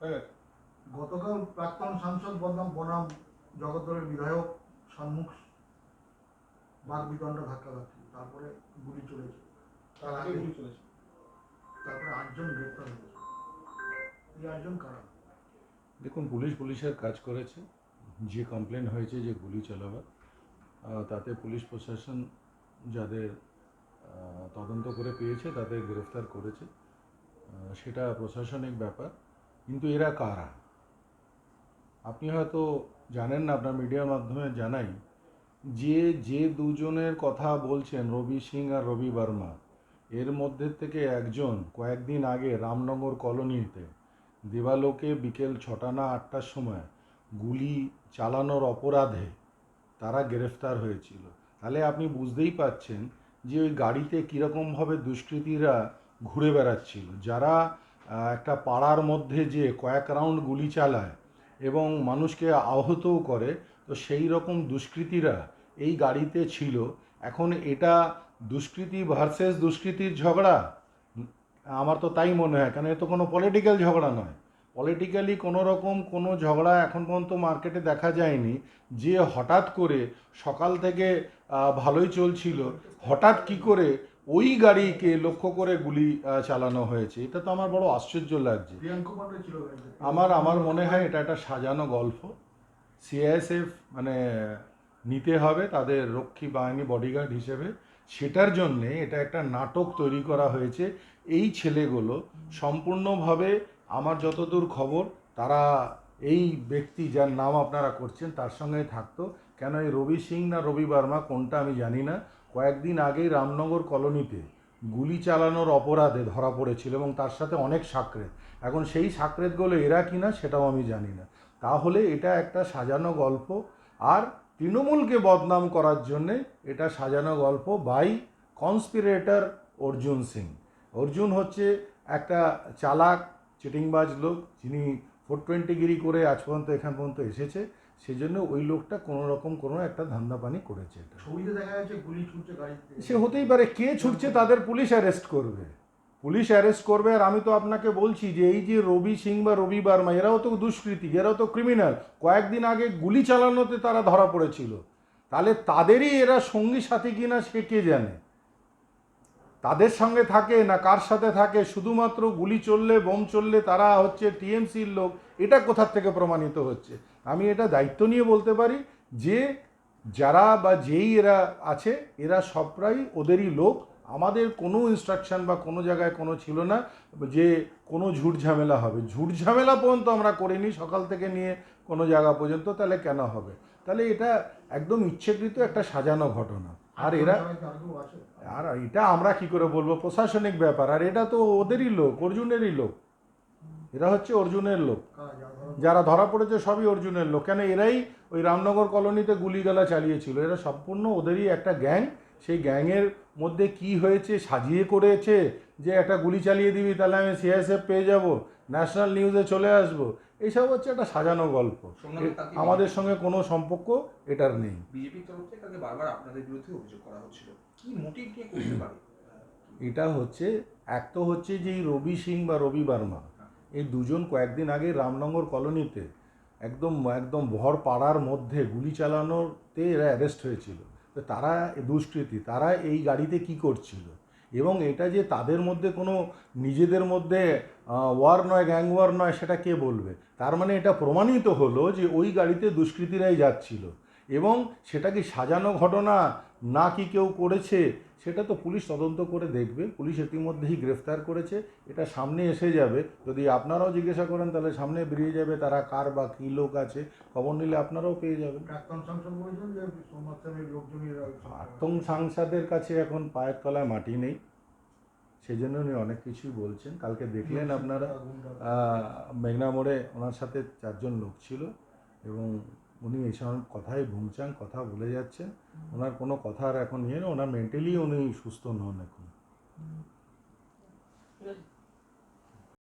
হয়ে গতকাল প্রাক্তন সাংসদ বদনাম বনাম জগদ্দলের বিধায়ক সম্মুখ বাঘ বিদণ্ড ধাক্কাধাক্কি তারপরে গুলি চলেছে। তার আগে গুলি চলেছে। তারপরে আটজন গ্রেপ্তার হয়েছে। এই আটজন কারা? দেখুন পুলিশ পুলিশের কাজ করেছে। যে কমপ্লেন হয়েছে যে গুলি চালাবার তাতে পুলিশ প্রশাসন যাদের তদন্ত করে পেয়েছে তাদের গ্রেফতার করেছে। সেটা প্রশাসনিক ব্যাপার। কিন্তু এরা কারা? আপনি হয়তো জানেন না, আপনার মিডিয়ার মাধ্যমে জানাই, যে যে দুজনের কথা বলছেন, রবি সিং আর রবি বর্মা, এর মধ্যে থেকে একজন কয়েকদিন আগে রামনগর কলোনিতে দেবালোকে বিকেল ছটা না আটটার সময় গুলি চালানোর অপরাধে তারা গ্রেফতার হয়েছিল। তাহলে আপনি বুঝতেই পাচ্ছেন যে ওই গাড়িতে কীরকমভাবে দুষ্কৃতীরা ঘুরে বেড়াচ্ছিল। যারা একটা পাড়ার মধ্যে যে কয়েক রাউন্ড গুলি চালায় এবং মানুষকে আহতও করে, তো সেই রকম দুষ্কৃতীরা এই গাড়িতে ছিল। এখন এটা দুষ্কৃতী ভার্সেস দুষ্কৃতির ঝগড়া? আমার তো তাই মনে হয় কারণ এ তো কোনো পলিটিক্যাল ঝগড়া নয়। পলিটিক্যালি কোনো রকম কোনো ঝগড়া এখন পর্যন্ত মার্কেটে দেখা যায়নি। যে হঠাৎ করে সকাল থেকে ভালোই চলছিল, হঠাৎ কি করে ওই গাড়িকে লক্ষ্য করে গুলি চালানো হয়েছে। এটা তো আমার বড় আশ্চর্য লাগছে। আমার আমার মনে হয় এটা একটা সাজানো গল্প। সিআইএসএফ মানে নিতে হবে তাদের রক্ষী বাহিনী বডিগার্ড হিসেবে। সেটার জন্যে এটা একটা নাটক তৈরি করা হয়েছে। এই ছেলেগুলো সম্পূর্ণভাবে আমার যতদূর খবর তারা এই ব্যক্তি যার নাম আপনারা করছেন তার সঙ্গে থাকতো। কেন এই রবি সিং না রবি বর্মা কোনটা আমি জানি না। কয়েকদিন আগেই রামনগর কলোনিতে গুলি চালানোর অপরাধে ধরা পড়েছিল এবং তার সাথে অনেক সাকরেত এখন সেই সাকরেতগুলো এরা কিনা সেটাও আমি জানি না। তাহলে এটা একটা সাজানো গল্প আর তৃণমূলকে বদনাম করার জন্যে এটা সাজানো গল্প বাই কনস্পিরেটর অর্জুন সিং। অর্জুন হচ্ছে একটা চালাক, চিটিংবাজ লোক, যিনি ফোর টোয়েন্টিগিরি করে আজ পর্যন্ত এখান পর্যন্ত এসেছে। সেজন্য ওই লোকটা কোনো রকম কোনো একটা ধান্দাপানি করেছে এটা। ছবিতে দেখা যাচ্ছে গুলি ছুটছে গাড়িতে। সে হতেই পারে কে ছুটছে তাদের পুলিশ অ্যারেস্ট করবে। পুলিশ অ্যারেস্ট করবে আর আমি তো আপনাকে বলছি যে এই যে রবি সিং বা রবি বার্মা এরাও তো দুষ্কৃতী এরাও তো ক্রিমিনাল কয়েকদিন আগে গুলি চালানোতে তারা ধরা পড়েছিল। তাহলে তাদেরই এরা সঙ্গী সাথী কিনা সে কে জানে? তাদের সঙ্গে থাকে না কার সাথে থাকে? শুধুমাত্র গুলি চললে বোম চললে তারা হচ্ছে টিএমসির লোক। এটা কোথার থেকে প্রমাণিত হচ্ছে? আমি এটা দায়িত্ব নিয়ে বলতে পারি যে যারা বা যেই এরা আছে এরা সবরাই ওদেরই লোক। আমাদের কোনো ইনস্ট্রাকশন বা কোনো জায়গায় কোনো ছিল না যে কোনো ঝুট ঝামেলা হবে। ঝুট ঝামেলা পর্যন্ত আমরা করিনি সকাল থেকে নিয়ে কোনো জায়গা পর্যন্ত তাহলে কেন হবে? তাহলে এটা একদম ইচ্ছেকৃত একটা সাজানো ঘটনা। আর এরা আর এটা আমরা কি করে বলব? প্রশাসনিক ব্যাপার। আর এটা তো ওদেরই লোক অর্জুনেরই লোক। এরা হচ্ছে অর্জুনের লোক। যারা ধরা পড়েছে সবই অর্জুনের লোক। কেন এরাই ওই রামনগর কলোনিতে গুলিগালা চালিয়েছিল? এরা সম্পূর্ণ ওদেরই একটা গ্যাং। সেই গ্যাংয়ের মধ্যে কি হয়েছে সাজিয়ে করেছে যে একটা গুলি চালিয়ে দিবি তাহলে আমি সিআইএসএফ পেয়ে যাব ন্যাশনাল নিউজে চলে আসব। এইসব হচ্ছে একটা সাজানো গল্প। আমাদের সঙ্গে কোনো সম্পর্ক এটার নেই। বিজেপির তরফ থেকে তাকে বারবার আপনাদের বিরুদ্ধে অভিযোগ করা হচ্ছিল? কি মোটিভ নিয়ে করতে পারে? এটা হচ্ছে এক তো হচ্ছে যে রবি সিং বা রবি বার্মা এই দুজন কয়েকদিন আগে রামনগর কলোনিতে একদম একদম ভর পাড়ার মধ্যে গুলি চালানোতে এরা অ্যারেস্ট হয়েছিল। তো তারা দুষ্কৃতী, তারা এই গাড়িতে কি করছিল? এবং এটা যে তাদের মধ্যে কোনো, নিজেদের মধ্যে ওয়ার নয় গ্যাং ওয়ার নয়, সেটা কে বলবে? তার মানে এটা প্রমাণিত হলো যে ওই গাড়িতে দুষ্কৃতীরাই যাচ্ছিল। এবং সেটা কি সাজানো ঘটনা না কি কেউ করেছে? সেটা তো পুলিশ তদন্ত করে দেখবে। পুলিশ ইতিমধ্যেই গ্রেফতার করেছে। এটা সামনে এসে যাবে। যদি আপনারাও জিজ্ঞাসা করেন তাহলে সামনে বেরিয়ে যাবে তারা কার বা কী লোক আছে। খবর নিলে আপনারাও পেয়ে যাবেন। প্রাক্তন সাংসদের কাছে এখন পায়ের তলায় মাটি নেই। সেই জন্য উনি অনেক কিছুই বলছেন। কালকে দেখলেন আপনারা মেঘনা মোড়ে ওনার সাথে চারজন লোক ছিল এবং উনি এইসব কথাই ভুমচান কথা বলে যাচ্ছেন। ওনার কোনো কথার এখন ইয়ে ওনার মেন্টালি উনি সুস্থ নন এখন।